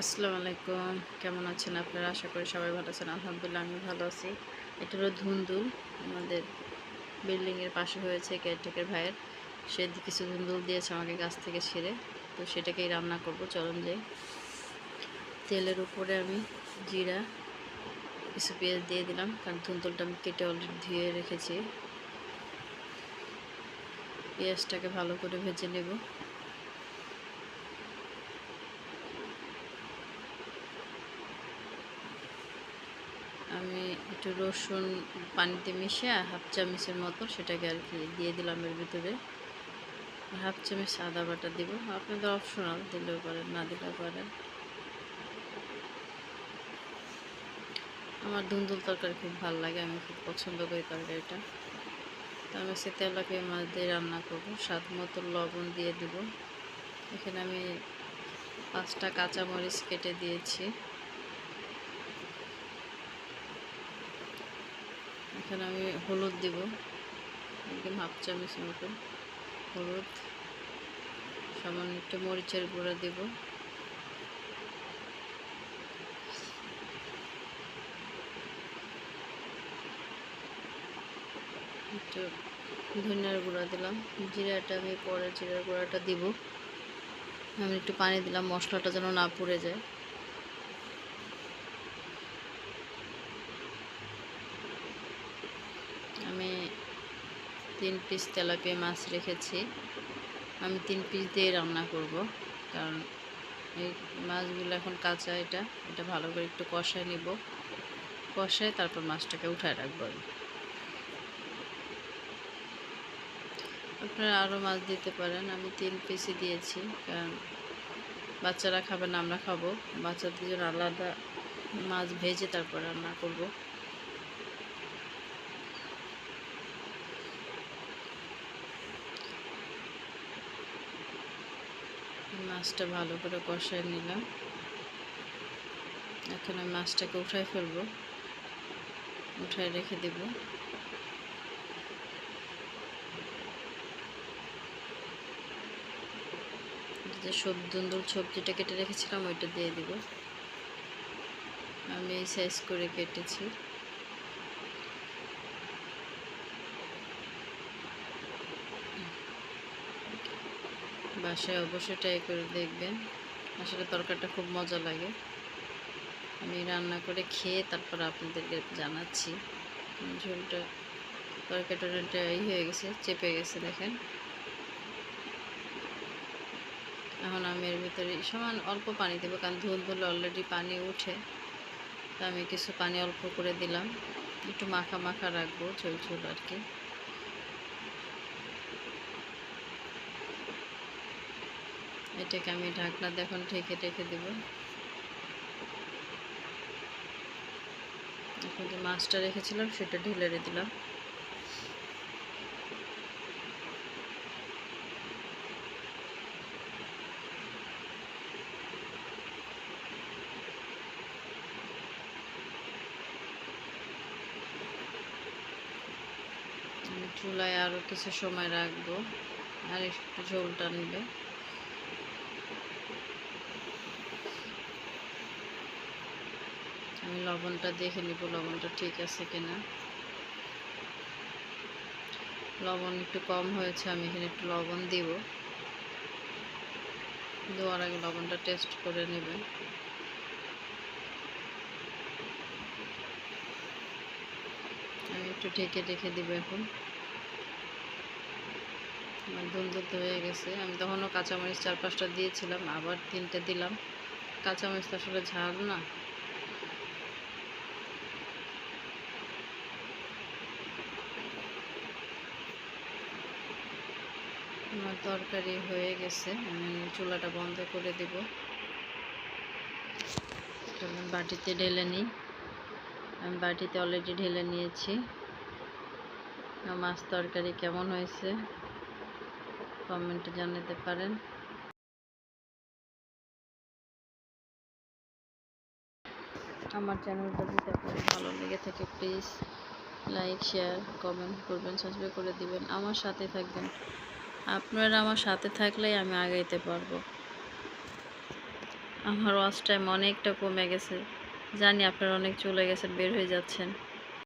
আসসালামু আলাইকুম। কেমন আছেন আপনারা? আশা করি সবাই ভালো আছেন। আলহামদুলিল্লাহ আমি ভালো আছি। এটা হলো ধুন্দুল। আমাদের বিল্ডিংয়ের পাশে হয়েছে কেয়ারটেকের ভাইয়ের। সে কিছু ধুন্দুল দিয়েছে আমাকে গাছ থেকে ছিঁড়ে। তো সেটাকেই রান্না করব, চলুন যাই। তেলের উপরে আমি জিরা, কিছু পেঁয়াজ দিয়ে দিলাম, কারণ ধুন্দুলটা আমি কেটে অলরেডি ধুয়ে রেখেছি। পেঁয়াজটাকে ভালো করে ভেজে নেব আমি একটু রসুন পানিতে মিশিয়ে হাফ চামচের মতো সেটাকে আর কি দিয়ে দিলাম এর ভিতরে। হাফ চামচ আদা বাটা দিব। আপনাদের অপশনাল দিলেও পারেন, না দিলেও পারেন। আমার ধুন্দুল তরকারি খুব ভালো লাগে, আমি খুব পছন্দ করি তরকারিটা। তো আমি সে তেলাপিয়া মাছ দিয়ে রান্না করব। স্বাদ মতো লবণ দিয়ে দিব। এখানে আমি পাঁচটা কাঁচামরিচ কেটে দিয়েছি। এখানে আমি হলুদ দিব, একদম হাফ চামচ মতো হলুদ। সামান্য একটু মরিচের গুঁড়া দিব। একটু ধনিয়ার গুঁড়া দিলাম। জিরাটা আমি পরে জিরার গুঁড়াটা দিব। আমি একটু পানি দিলাম, মশলাটা যেন না পুড়ে যায় আমি তিন পিস তেলাপিয়া মাছ রেখেছি। আমি তিন পিস দিয়ে রান্না করব, কারণ এই মাছগুলো এখন কাঁচা এটা এটা ভালো করে একটু কষায় নিব। কষায় তারপর মাছটাকে উঠায় রাখব আমি। আপনারা আরও মাছ দিতে পারেন, আমি তিন পিসই দিয়েছি, কারণ বাচ্চারা খাবে না, আমরা খাব। বাচ্চাদের জন্য আলাদা মাছ ভেজে তারপর রান্না করব। মাছটা ভালো করে কষায় নিলাম। এখন আমি মাছটাকে উঠায় ফেলব। উঠায় রেখে দেব। যে সবদুন্দুল সবজিটা কেটে রেখেছিলাম, ওইটা দিয়ে দিব। আমি এই সাইজ করে কেটেছি। বাসায় অবশ্যই ট্রাই করে দেখবেন। আসলে তরকারিটা খুব মজা লাগে। আমি রান্না করে খেয়ে তারপর আপনাদেরকে জানাচ্ছি। ঝোলটা, তরকারিটা ই হয়ে গেছে, চেপে গেছে দেখেন। এখন আমি এর ভিতরে সমান অল্প পানি দেবো, কারণ ধুল ধুলে অলরেডি পানি উঠে। তা আমি কিছু পানি অল্প করে দিলাম। একটু মাখা মাখা রাখব ঝোল ঝোল আর কি। এটাকে আমি ঢাকনা দেখুন ঢেকে রেখে দেব। এখন যে মাছটা রেখেছিলাম, সেটা ঢেলে দিলাম। চুলায় আরও কিছু সময় রাখব, আর একটু ঝোলটা নেবে। আমি লবণটা দেখে নিব, লবণটা ঠিক আছে কিনা। লবণ একটু কম হয়েছে, আমি এখানে একটু লবণ দিব। দেওয়ার আগে লবণটা টেস্ট করে নেবেন। আমি একটু ঢেকে রেখে দিব এখন। আমার দুন্দুত হয়ে গেছে। আমি তখনও কাঁচামরিচ চার পাঁচটা দিয়েছিলাম, আবার তিনটে দিলাম। কাঁচামরিচ তো আসলে ঝাল না আমার তরকারি হয়ে গেছে। আমি চুলাটা বন্ধ করে দেব। বাটিতে ঢেলে নিই। আমি বাটিতে অলরেডি ঢেলে নিয়েছি। মাছ তরকারি কেমন হয়েছে কমেন্টে জানাতে পারেন। আমার চ্যানেলটা যদি আপনাদের ভালো লেগে থাকে প্লিজ লাইক শেয়ার কমেন্ট করবেন সাবস্ক্রাইব করে দিবেন। আমার সাথে থাকবেন। আপনারা আমার সাথে থাকলেই আমি আগাইতে পারব। আমার ওয়াচ টাইম অনেকটা কমে গেছে। জানি আপনারা অনেক চলে গেছেন, বের হয়ে যাচ্ছেন।